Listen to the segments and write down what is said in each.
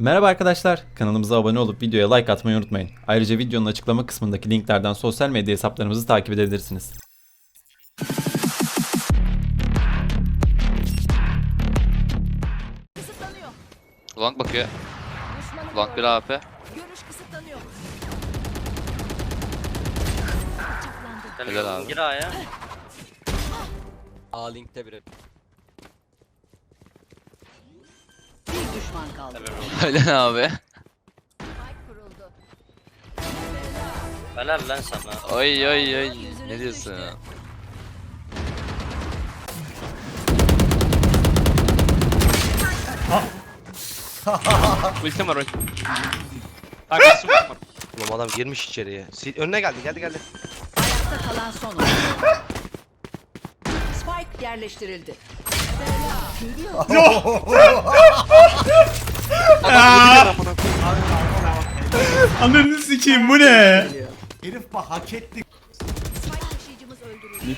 Merhaba arkadaşlar, kanalımıza abone olup videoya like atmayı unutmayın. Ayrıca videonun açıklama kısmındaki linklerden sosyal medya hesaplarımızı takip edebilirsiniz. Kısıtlanıyor. Long bakıyor. Düşmanı Long bir gördüm. AP. Görüş kısıtlanıyor. Helal abi. Gir A'ya. A linkte biri. Bir düşman kaldı. Helal abi. Spike kuruldu. Helal lan sana. Oy oy oy. Ne diyorsun ya? Ultim var ultim. Arkası var. Oğlum adam girmiş içeriye. Sil önüne geldi geldi geldi. Ayakta kalan son oyuncu. Spike yerleştirildi. Ananı sikeyim bu ne? Herif bak hak etti. Spike taşıyıcımız öldürüldü.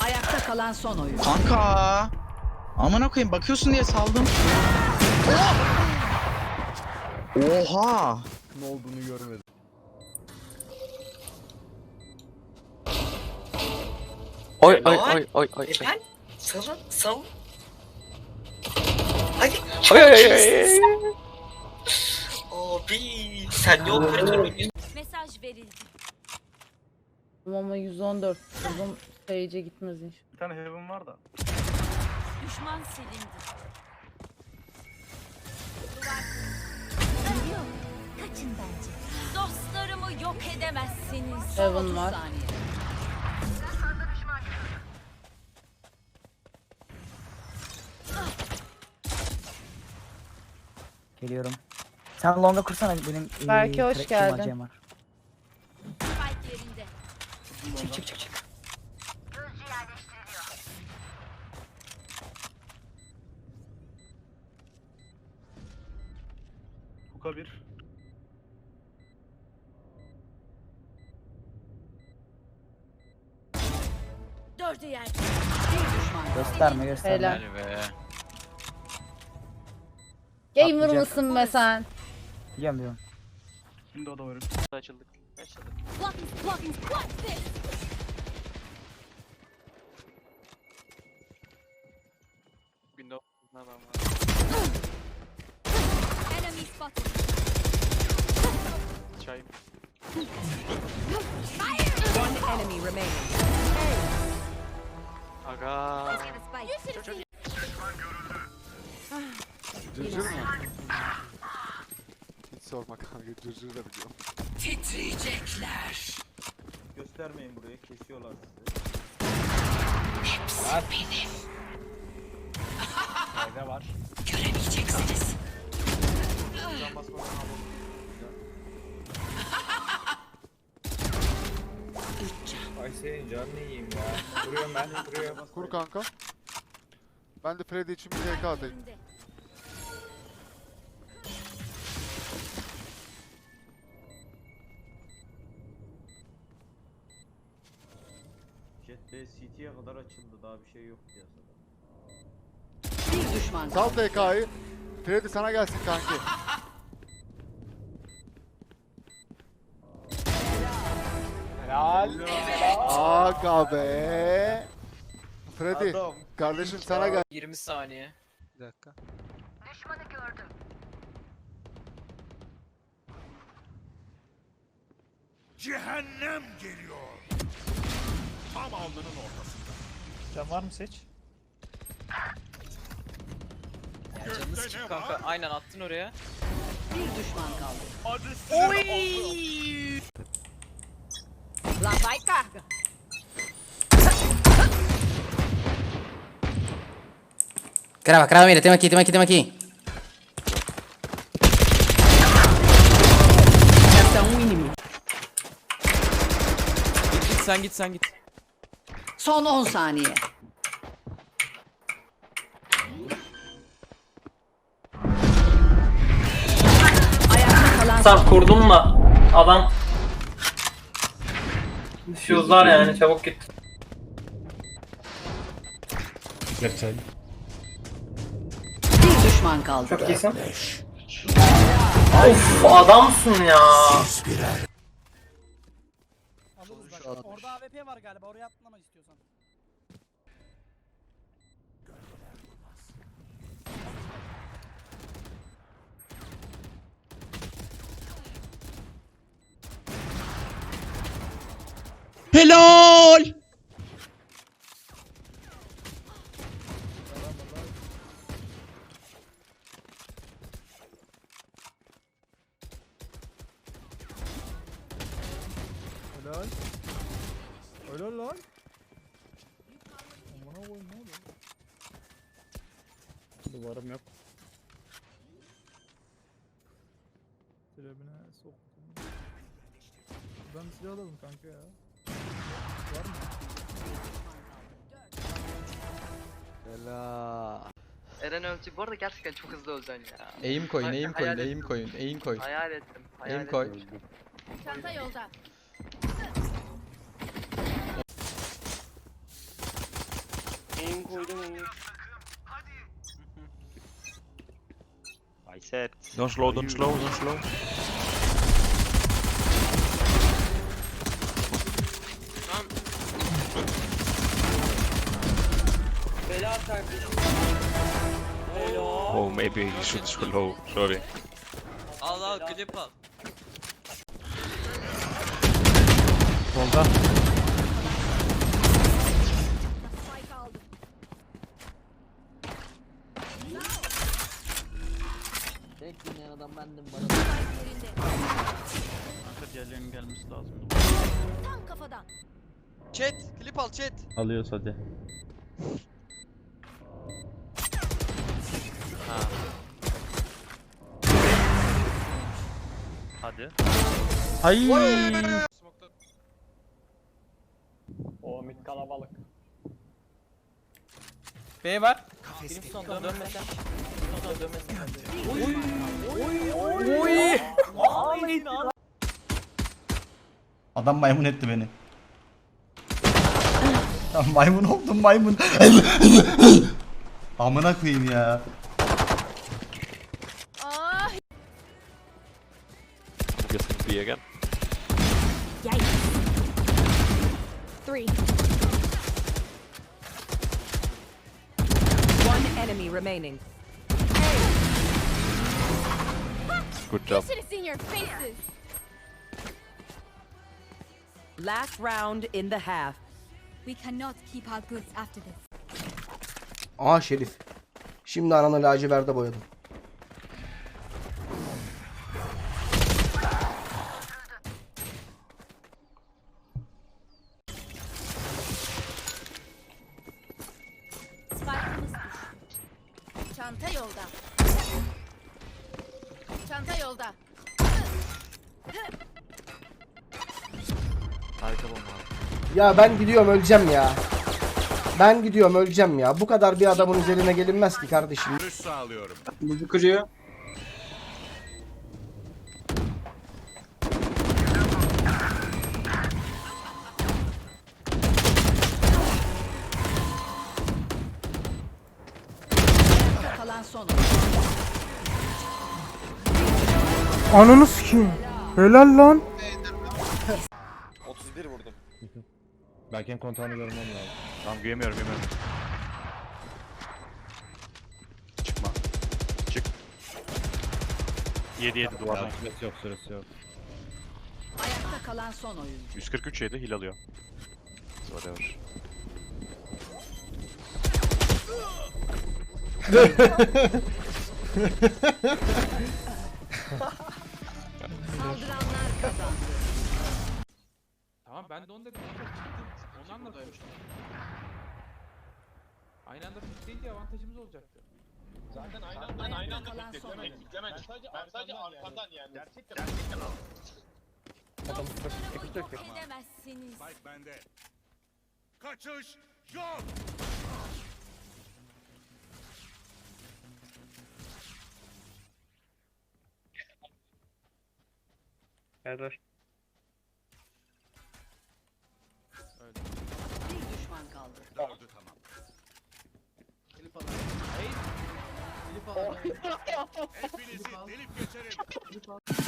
Ayakta kalan son oyuncu. Kanka. Aman koyayım bakıyorsun diye saldım. Oha. Oy oy oy oy oy. Ben sana sal. Hadi. Oy oy oy, oy. Abi sen ne operatör oynuyorsun? Mesaj verildi. Ama 114. Uzun sayıca gitmez inşallah. Bir tane heaven var da. Düşman silindi. Geliyor. Kaçın bence. Dostlarımı yok edemezsiniz. Heaven 30 var. saniye. Geliyorum. Sen longa kursana benim Berke, hoş geldin. çuvalcığım var. Spike yerinde. Çık çık çık çık. Huka bir. Dördü yerde. Bir düşman kaldı. Gösterme gösterme. Helal. Hadi be. Gamer Atlayacak. mısın be sen? Şimdi Biliyorum biliyorum. o da var. Açıldık. Açıldık. Window. Adam var. Enemy spotted. Çay. One enemy remaining. Aga. Spike. Hiç sorma kanka. Cırcır da biliyorum. Titriyecekler. Göstermeyin burayı kesiyorlar sizi. Göremeyeceksiniz. Ay senin canını yiyeyim ya. Vuruyorum ben vuruyorum. Kur kanka. Ben de Freddy için bir DK atayım. Jet B CT'ye kadar açıldı daha bir şey yok piyasada. Bir düşman Sal kaldı. DK'yı. Freddy sana gelsin kanki. Helal. Aga be. Freddy. Kardeşim sana gel. 20 saniye. Bir dakika. Cehennem geliyor. Tam alnının ortasında. Can var mı seç? Canını sikeyim kanka. Aynen attın oraya. Bir düşman kaldı. Hadi size Lá vai carga. Crava, crava, mira, tem aqui, tem aqui, tem aqui. Resta um inimigo. Git git sen git sen git. Son 10 saniye. Ayakta kalan Sen kurdun mu? Adam Fuse'lar yani çabuk git. bir düşman düşman kaldı. Çok iyisin. Of adamsın ya. Orada AWP var galiba oraya atlama istiyorsan. Helal! Helal. Helal lan. Amına koyayım ne oluyor? Duvarım yok. Trebine soktum. Ben bir silah alalım kanka ya. Var mı? Eren ölecek. Bu arada gerçekten çok hızlı öleceksin ya. Eğim koyun, eğim koyun, hayal eğim ettim. koyun, eğim koyun. Hayal ettim. Hayal Eğim ettim. koy. Çanta yolda. I said. Don't slow, don't slow, don't slow. Oh, maybe you should slow. Sorry. Al al klip al. Spike Tek dinleyen adam bendim Spike yerinde. Diğerlerinin gelmesi lazım. Tam kafadan. Chat, klip al chat. Alıyoruz hadi. Hadi. Ay. O mid kalabalık. B var. Benim sonunda dönmesen. Sonunda dönmesen. Adam maymun etti beni. Ya maymun oldum maymun. Amına koyayım ya. Ah Guessing B again. Three. Enemy remaining. Good You job. should have seen your faces. Last round in the half. We cannot keep our goods after this. Aa Şerif. Şimdi ananı laciverde boyadım. Ya ben gidiyorum öleceğim ya. Ben gidiyorum öleceğim ya. Bu kadar bir adamın üzerine gelinmez ki kardeşim. Buzu kırıyor. Kalan son. Ananı sikeyim. Helal lan. Belki kontağını görmem lazım. Tamam giremiyorum giremiyorum. Çıkma. Çık. 7 7 duvardan. Süresi yok, süresi yok. Ayakta kalan son oyuncu. 143 7 hil alıyor. Whatever. Saldıranlar kazandı. Tamam ben de onu dedim. Onu anlatmıştım. Aynı anda pikleyince avantajımız olacaktı. Zaten aynı anda- aynı anda kalan oyun. Ben sadece, ben sadece arkadan yani. Gerçekten. Yok edemezsiniz. Helal. Hepinizi delip geçerim.